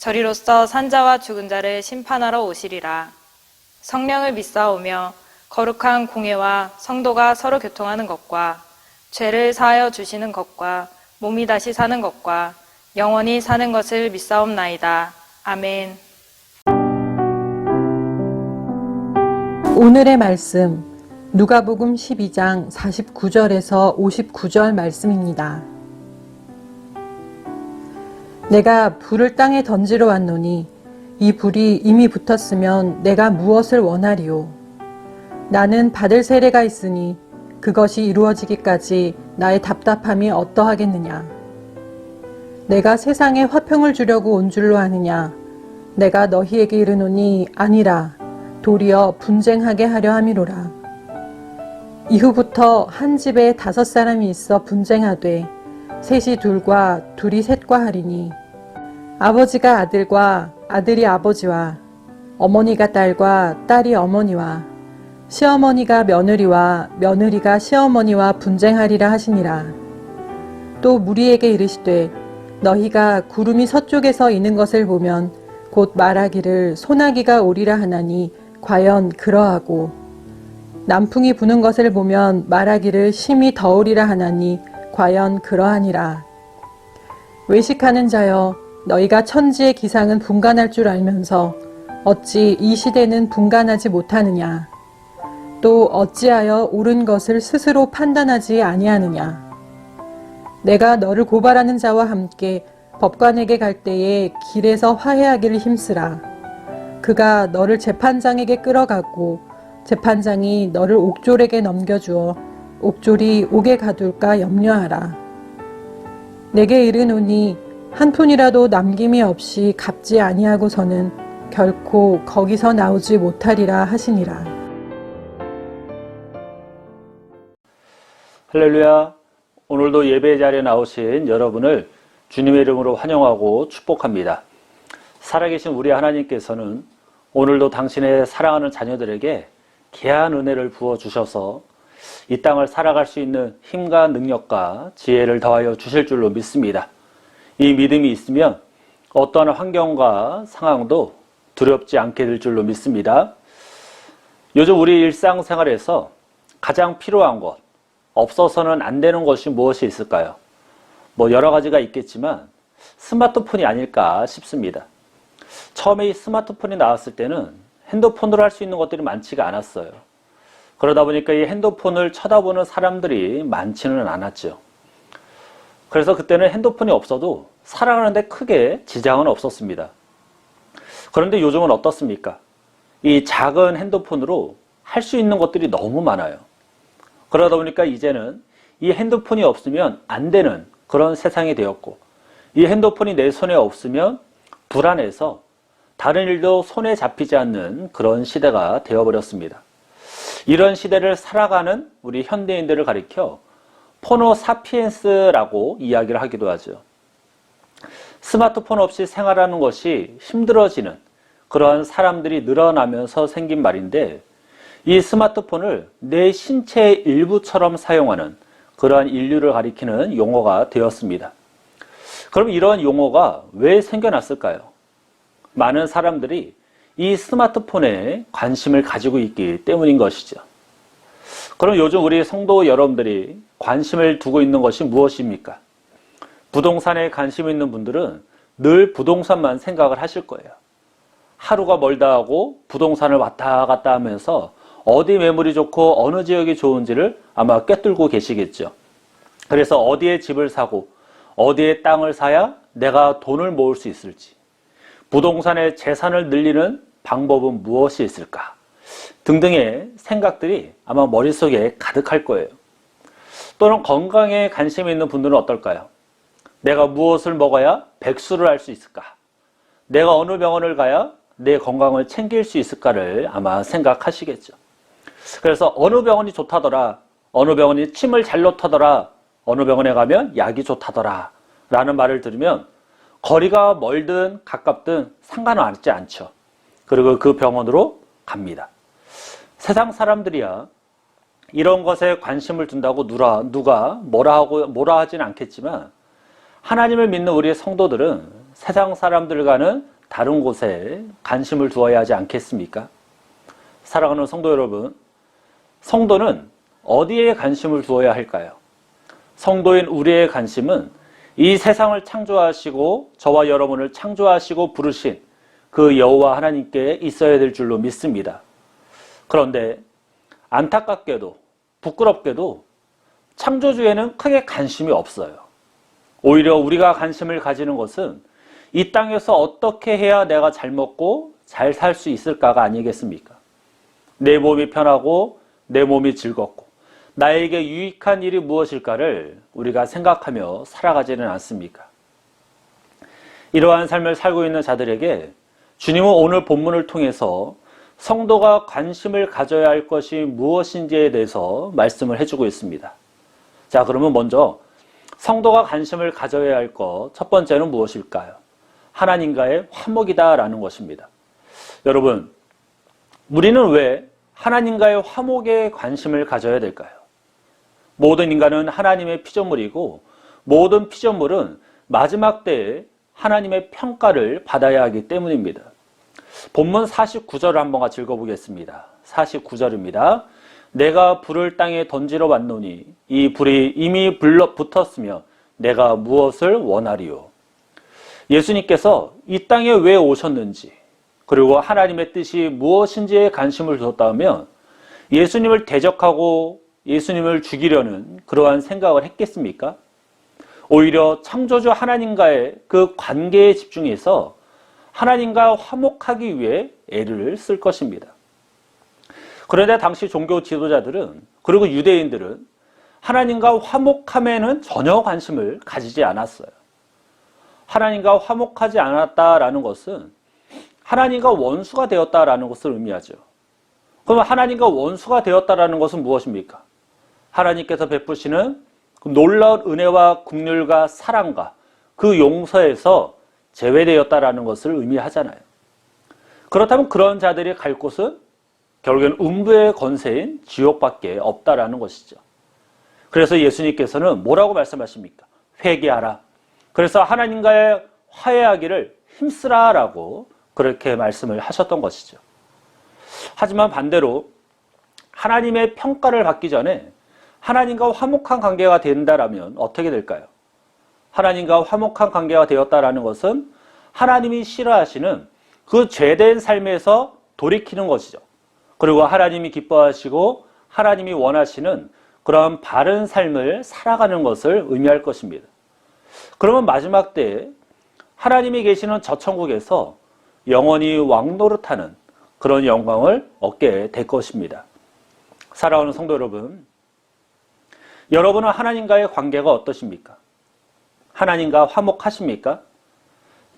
저리로서 산자와 죽은 자를 심판하러 오시리라. 성령을 믿사오며 거룩한 공예와 성도가 서로 교통하는 것과 죄를 사하여 주시는 것과 몸이 다시 사는 것과 영원히 사는 것을 믿사옵나이다. 아멘. 오늘의 말씀 누가복음 12장 49절에서 59절 말씀입니다. 내가 불을 땅에 던지러 왔노니 이 불이 이미 붙었으면 내가 무엇을 원하리요 나는 받을 세례가 있으니 그것이 이루어지기까지 나의 답답함이 어떠하겠느냐? 내가 세상에 화평을 주려고 온 줄로 아느냐? 내가 너희에게 이르노니 아니라 도리어 분쟁하게 하려 함이로라. 이후부터 한 집에 다섯 사람이 있어 분쟁하되 셋이 둘과 둘이 셋과 하리니 아버지가 아들과 아들이 아버지와 어머니가 딸과 딸이 어머니와 시어머니가 며느리와 며느리가 시어머니와 분쟁하리라 하시니라. 또 무리에게 이르시되 너희가 구름이 서쪽에서 이는 것을 보면 곧 말하기를 소나기가 오리라 하나니 과연 그러하고 남풍이 부는 것을 보면 말하기를 심히 더우리라 하나니 과연 그러하니라 외식하는 자여 너희가 천지의 기상은 분간할 줄 알면서 어찌 이 시대는 분간하지 못하느냐 또 어찌하여 옳은 것을 스스로 판단하지 아니하느냐 내가 너를 고발하는 자와 함께 법관에게 갈 때에 길에서 화해하기를 힘쓰라. 그가 너를 재판장에게 끌어가고 재판장이 너를 옥졸에게 넘겨주어 옥졸이 옥에 가둘까 염려하라. 내게 이르노니 한 푼이라도 남김이 없이 갚지 아니하고서는 결코 거기서 나오지 못하리라 하시니라. 할렐루야. 오늘도 예배 자리에 나오신 여러분을 주님의 이름으로 환영하고 축복합니다. 살아계신 우리 하나님께서는 오늘도 당신의 사랑하는 자녀들에게 귀한 은혜를 부어 주셔서 이 땅을 살아갈 수 있는 힘과 능력과 지혜를 더하여 주실 줄로 믿습니다. 이 믿음이 있으면 어떠한 환경과 상황도 두렵지 않게 될 줄로 믿습니다. 요즘 우리 일상생활에서 가장 필요한 것, 없어서는 안 되는 것이 무엇이 있을까요? 뭐 여러 가지가 있겠지만 스마트폰이 아닐까 싶습니다. 처음에 이 스마트폰이 나왔을 때는 핸드폰으로 할 수 있는 것들이 많지가 않았어요. 그러다 보니까 이 핸드폰을 쳐다보는 사람들이 많지는 않았죠. 그래서 그때는 핸드폰이 없어도 살아가는데 크게 지장은 없었습니다. 그런데 요즘은 어떻습니까? 이 작은 핸드폰으로 할 수 있는 것들이 너무 많아요. 그러다 보니까 이제는 이 핸드폰이 없으면 안 되는 그런 세상이 되었고 이 핸드폰이 내 손에 없으면 불안해서 다른 일도 손에 잡히지 않는 그런 시대가 되어버렸습니다. 이런 시대를 살아가는 우리 현대인들을 가리켜 포노 사피엔스라고 이야기를 하기도 하죠. 스마트폰 없이 생활하는 것이 힘들어지는 그러한 사람들이 늘어나면서 생긴 말인데 이 스마트폰을 내 신체의 일부처럼 사용하는 그러한 인류를 가리키는 용어가 되었습니다. 그럼 이런 용어가 왜 생겨났을까요? 많은 사람들이 이 스마트폰에 관심을 가지고 있기 때문인 것이죠. 그럼 요즘 우리 성도 여러분들이 관심을 두고 있는 것이 무엇입니까? 부동산에 관심 있는 분들은 늘 부동산만 생각을 하실 거예요. 하루가 멀다 하고 부동산을 왔다 갔다 하면서 어디 매물이 좋고 어느 지역이 좋은지를 아마 꿰뚫고 계시겠죠. 그래서 어디에 집을 사고 어디에 땅을 사야 내가 돈을 모을 수 있을지 부동산의 재산을 늘리는 방법은 무엇이 있을까 등등의 생각들이 아마 머릿속에 가득할 거예요. 또는 건강에 관심 있는 분들은 어떨까요? 내가 무엇을 먹어야 백수를 할 수 있을까? 내가 어느 병원을 가야 내 건강을 챙길 수 있을까를 아마 생각하시겠죠. 그래서 어느 병원이 좋다더라, 어느 병원이 침을 잘 놓다더라, 어느 병원에 가면 약이 좋다더라 라는 말을 들으면 거리가 멀든 가깝든 상관하지 않죠. 그리고 그 병원으로 갑니다. 세상 사람들이야 이런 것에 관심을 둔다고 누가, 누가 뭐라 하고 뭐라 하진 않겠지만 하나님을 믿는 우리의 성도들은 세상 사람들과는 다른 곳에 관심을 두어야 하지 않겠습니까? 사랑하는 성도 여러분, 성도는 어디에 관심을 두어야 할까요? 성도인 우리의 관심은 이 세상을 창조하시고 저와 여러분을 창조하시고 부르신 그 여호와 하나님께 있어야 될 줄로 믿습니다. 그런데 안타깝게도 부끄럽게도 창조주에는 크게 관심이 없어요. 오히려 우리가 관심을 가지는 것은 이 땅에서 어떻게 해야 내가 잘 먹고 잘 살 수 있을까가 아니겠습니까? 내 몸이 편하고 내 몸이 즐겁고 나에게 유익한 일이 무엇일까를 우리가 생각하며 살아가지는 않습니까? 이러한 삶을 살고 있는 자들에게 주님은 오늘 본문을 통해서 성도가 관심을 가져야 할 것이 무엇인지에 대해서 말씀을 해주고 있습니다. 자, 그러면 먼저 성도가 관심을 가져야 할 것 첫 번째는 무엇일까요? 하나님과의 화목이다라는 것입니다. 여러분, 우리는 왜 하나님과의 화목에 관심을 가져야 될까요? 모든 인간은 하나님의 피조물이고 모든 피조물은 마지막 때에 하나님의 평가를 받아야 하기 때문입니다. 본문 49절을 한번 같이 읽어보겠습니다. 49절입니다. 내가 불을 땅에 던지러 왔노니 이 불이 이미 불러 붙었으며 내가 무엇을 원하리요? 예수님께서 이 땅에 왜 오셨는지 그리고 하나님의 뜻이 무엇인지에 관심을 두었다면 예수님을 대적하고 예수님을 죽이려는 그러한 생각을 했겠습니까? 오히려 창조주 하나님과의 그 관계에 집중해서 하나님과 화목하기 위해 애를 쓸 것입니다. 그런데 당시 종교 지도자들은 그리고 유대인들은 하나님과 화목함에는 전혀 관심을 가지지 않았어요. 하나님과 화목하지 않았다라는 것은 하나님과 원수가 되었다라는 것을 의미하죠. 그럼 하나님과 원수가 되었다라는 것은 무엇입니까? 하나님께서 베푸시는 그 놀라운 은혜와 국률과 사랑과 그 용서에서 제외되었다라는 것을 의미하잖아요. 그렇다면 그런 자들이 갈 곳은 결국엔 음부의 건세인 지옥밖에 없다라는 것이죠. 그래서 예수님께서는 뭐라고 말씀하십니까? 회개하라. 그래서 하나님과의 화해하기를 힘쓰라라고 그렇게 말씀을 하셨던 것이죠. 하지만 반대로 하나님의 평가를 받기 전에 하나님과 화목한 관계가 된다라면 어떻게 될까요? 하나님과 화목한 관계가 되었다라는 것은 하나님이 싫어하시는 그 죄된 삶에서 돌이키는 것이죠. 그리고 하나님이 기뻐하시고 하나님이 원하시는 그런 바른 삶을 살아가는 것을 의미할 것입니다. 그러면 마지막 때에 하나님이 계시는 저 천국에서 영원히 왕노릇하는 그런 영광을 얻게 될 것입니다. 사랑하는 성도 여러분, 여러분은 하나님과의 관계가 어떠십니까? 하나님과 화목하십니까?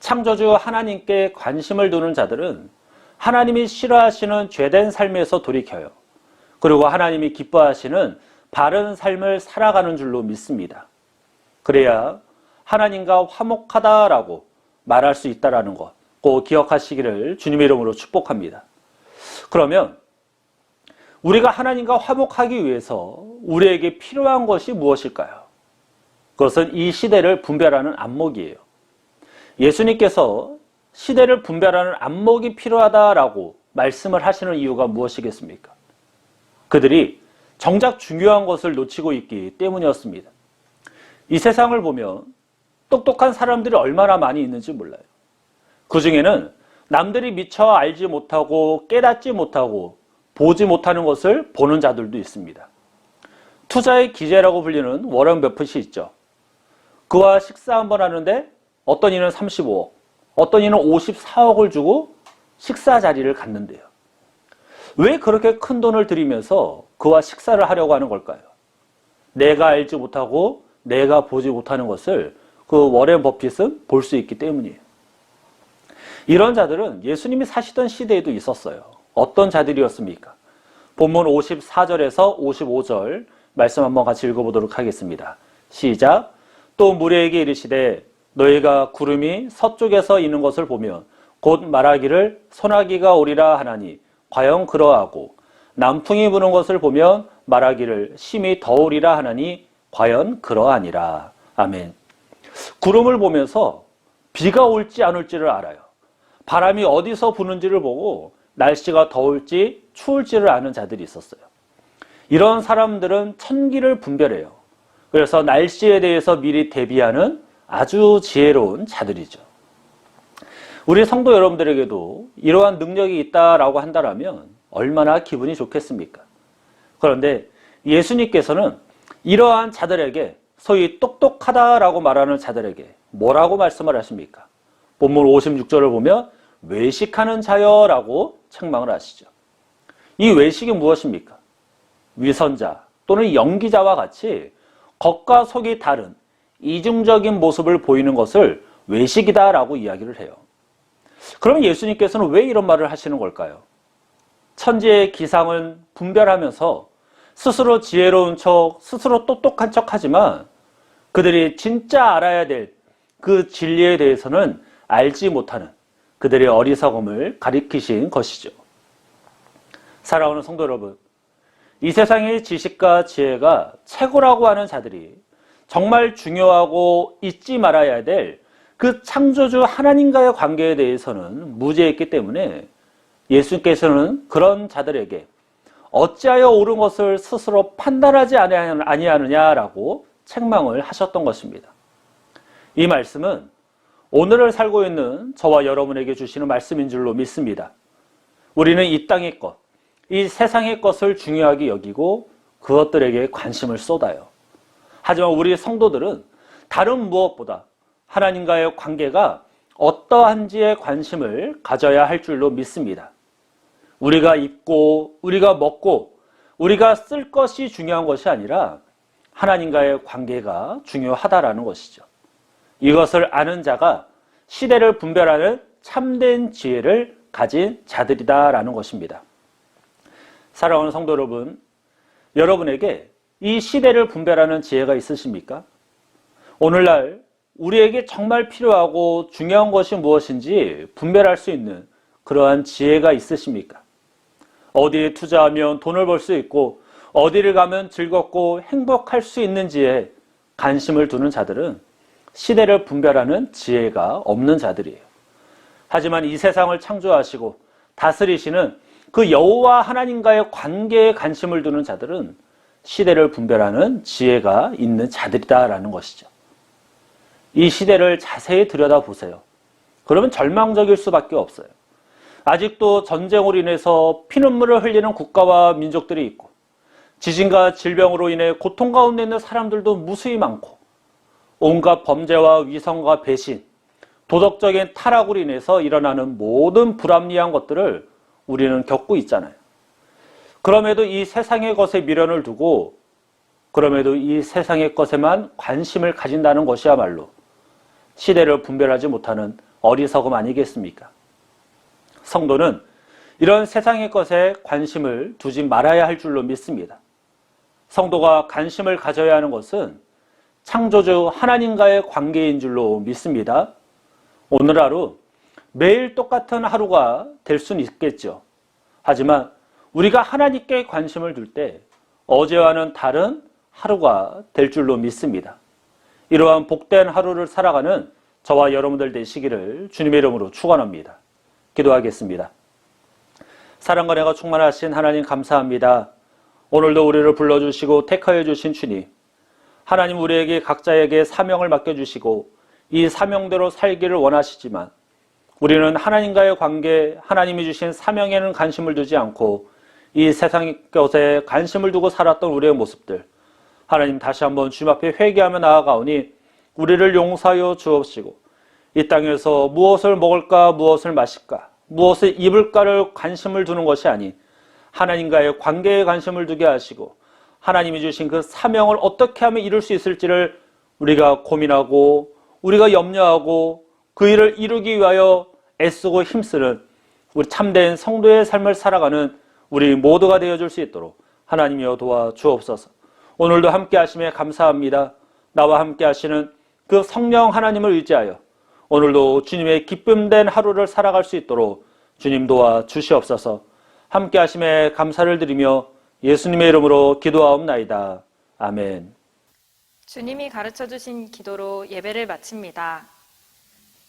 창조주 하나님께 관심을 두는 자들은 하나님이 싫어하시는 죄된 삶에서 돌이켜요. 그리고 하나님이 기뻐하시는 바른 삶을 살아가는 줄로 믿습니다. 그래야 하나님과 화목하다라고 말할 수 있다라는 것 꼭 기억하시기를 주님의 이름으로 축복합니다. 그러면 우리가 하나님과 화목하기 위해서 우리에게 필요한 것이 무엇일까요? 그것은 이 시대를 분별하는 안목이에요. 예수님께서 시대를 분별하는 안목이 필요하다라고 말씀을 하시는 이유가 무엇이겠습니까? 그들이 정작 중요한 것을 놓치고 있기 때문이었습니다. 이 세상을 보면 똑똑한 사람들이 얼마나 많이 있는지 몰라요. 그 중에는 남들이 미처 알지 못하고 깨닫지 못하고 보지 못하는 것을 보는 자들도 있습니다. 투자의 기재라고 불리는 워런 버핏이 있죠. 그와 식사 한 번 하는데 어떤 이는 35억, 어떤 이는 54억을 주고 식사 자리를 갖는데요. 왜 그렇게 큰 돈을 들이면서 그와 식사를 하려고 하는 걸까요? 내가 알지 못하고 내가 보지 못하는 것을 그 워렌 버핏은 볼 수 있기 때문이에요. 이런 자들은 예수님이 사시던 시대에도 있었어요. 어떤 자들이었습니까? 본문 54절에서 55절 말씀 한번 같이 읽어보도록 하겠습니다. 시작. 또 무리에게 이르시되 너희가 구름이 서쪽에서 있는 것을 보면 곧 말하기를 소나기가 오리라 하나니 과연 그러하고 남풍이 부는 것을 보면 말하기를 심히 더우리라 하나니 과연 그러하니라. 아멘. 구름을 보면서 비가 올지 안 올지를 알아요. 바람이 어디서 부는지를 보고 날씨가 더울지 추울지를 아는 자들이 있었어요. 이런 사람들은 천기를 분별해요. 그래서 날씨에 대해서 미리 대비하는 아주 지혜로운 자들이죠. 우리 성도 여러분들에게도 이러한 능력이 있다라고 한다면 얼마나 기분이 좋겠습니까? 그런데 예수님께서는 이러한 자들에게 소위 똑똑하다라고 말하는 자들에게 뭐라고 말씀을 하십니까? 본문 56절을 보면 외식하는 자여라고 책망을 하시죠. 이 외식이 무엇입니까? 위선자 또는 연기자와 같이 겉과 속이 다른 이중적인 모습을 보이는 것을 외식이다라고 이야기를 해요. 그러면 예수님께서는 왜 이런 말을 하시는 걸까요? 천지의 기상은 분별하면서 스스로 지혜로운 척, 스스로 똑똑한 척 하지만 그들이 진짜 알아야 될 그 진리에 대해서는 알지 못하는 그들의 어리석음을 가리키신 것이죠. 사랑하는 성도 여러분, 이 세상의 지식과 지혜가 최고라고 하는 자들이 정말 중요하고 잊지 말아야 될 그 창조주 하나님과의 관계에 대해서는 무지했기 때문에 예수님께서는 그런 자들에게 어찌하여 옳은 것을 스스로 판단하지 아니하느냐라고 책망을 하셨던 것입니다. 이 말씀은 오늘을 살고 있는 저와 여러분에게 주시는 말씀인 줄로 믿습니다. 우리는 이 땅의 것, 이 세상의 것을 중요하게 여기고 그것들에게 관심을 쏟아요. 하지만 우리 성도들은 다른 무엇보다 하나님과의 관계가 어떠한지에 관심을 가져야 할 줄로 믿습니다. 우리가 입고, 우리가 먹고, 우리가 쓸 것이 중요한 것이 아니라 하나님과의 관계가 중요하다라는 것이죠. 이것을 아는 자가 시대를 분별하는 참된 지혜를 가진 자들이다라는 것입니다. 사랑하는 성도 여러분, 여러분에게 이 시대를 분별하는 지혜가 있으십니까? 오늘날 우리에게 정말 필요하고 중요한 것이 무엇인지 분별할 수 있는 그러한 지혜가 있으십니까? 어디에 투자하면 돈을 벌 수 있고 어디를 가면 즐겁고 행복할 수 있는 지에 관심을 두는 자들은 시대를 분별하는 지혜가 없는 자들이에요. 하지만 이 세상을 창조하시고 다스리시는 그 여호와 하나님과의 관계에 관심을 두는 자들은 시대를 분별하는 지혜가 있는 자들이다라는 것이죠. 이 시대를 자세히 들여다보세요. 그러면 절망적일 수밖에 없어요. 아직도 전쟁으로 인해서 피눈물을 흘리는 국가와 민족들이 있고 지진과 질병으로 인해 고통 가운데 있는 사람들도 무수히 많고 온갖 범죄와 위선과 배신, 도덕적인 타락으로 인해서 일어나는 모든 불합리한 것들을 우리는 겪고 있잖아요. 그럼에도 이 세상의 것에 미련을 두고 그럼에도 이 세상의 것에만 관심을 가진다는 것이야말로 시대를 분별하지 못하는 어리석음 아니겠습니까? 성도는 이런 세상의 것에 관심을 두지 말아야 할 줄로 믿습니다. 성도가 관심을 가져야 하는 것은 창조주 하나님과의 관계인 줄로 믿습니다. 오늘 하루 매일 똑같은 하루가 될 수는 있겠죠. 하지만 우리가 하나님께 관심을 둘 때 어제와는 다른 하루가 될 줄로 믿습니다. 이러한 복된 하루를 살아가는 저와 여러분들 되시기를 주님의 이름으로 축원합니다. 기도하겠습니다. 사랑과 내가 충만하신 하나님 감사합니다. 오늘도 우리를 불러주시고 택하여 주신 주님. 하나님 우리에게 각자에게 사명을 맡겨주시고 이 사명대로 살기를 원하시지만 우리는 하나님과의 관계, 하나님이 주신 사명에는 관심을 두지 않고 이 세상의 것에 관심을 두고 살았던 우리의 모습들. 하나님 다시 한번 주님 앞에 회개하며 나아가오니 우리를 용서하여 주옵시고 이 땅에서 무엇을 먹을까, 무엇을 마실까, 무엇을 입을까를 관심을 두는 것이 아닌 하나님과의 관계에 관심을 두게 하시고 하나님이 주신 그 사명을 어떻게 하면 이룰 수 있을지를 우리가 고민하고 우리가 염려하고 그 일을 이루기 위하여 애쓰고 힘쓰는 우리 참된 성도의 삶을 살아가는 우리 모두가 되어줄 수 있도록 하나님이여 도와 주옵소서. 오늘도 함께 하심에 감사합니다. 나와 함께 하시는 그 성령 하나님을 의지하여 오늘도 주님의 기쁨된 하루를 살아갈 수 있도록 주님 도와 주시옵소서. 함께 하심에 감사를 드리며 예수님의 이름으로 기도하옵나이다. 아멘. 주님이 가르쳐 주신 기도로 예배를 마칩니다.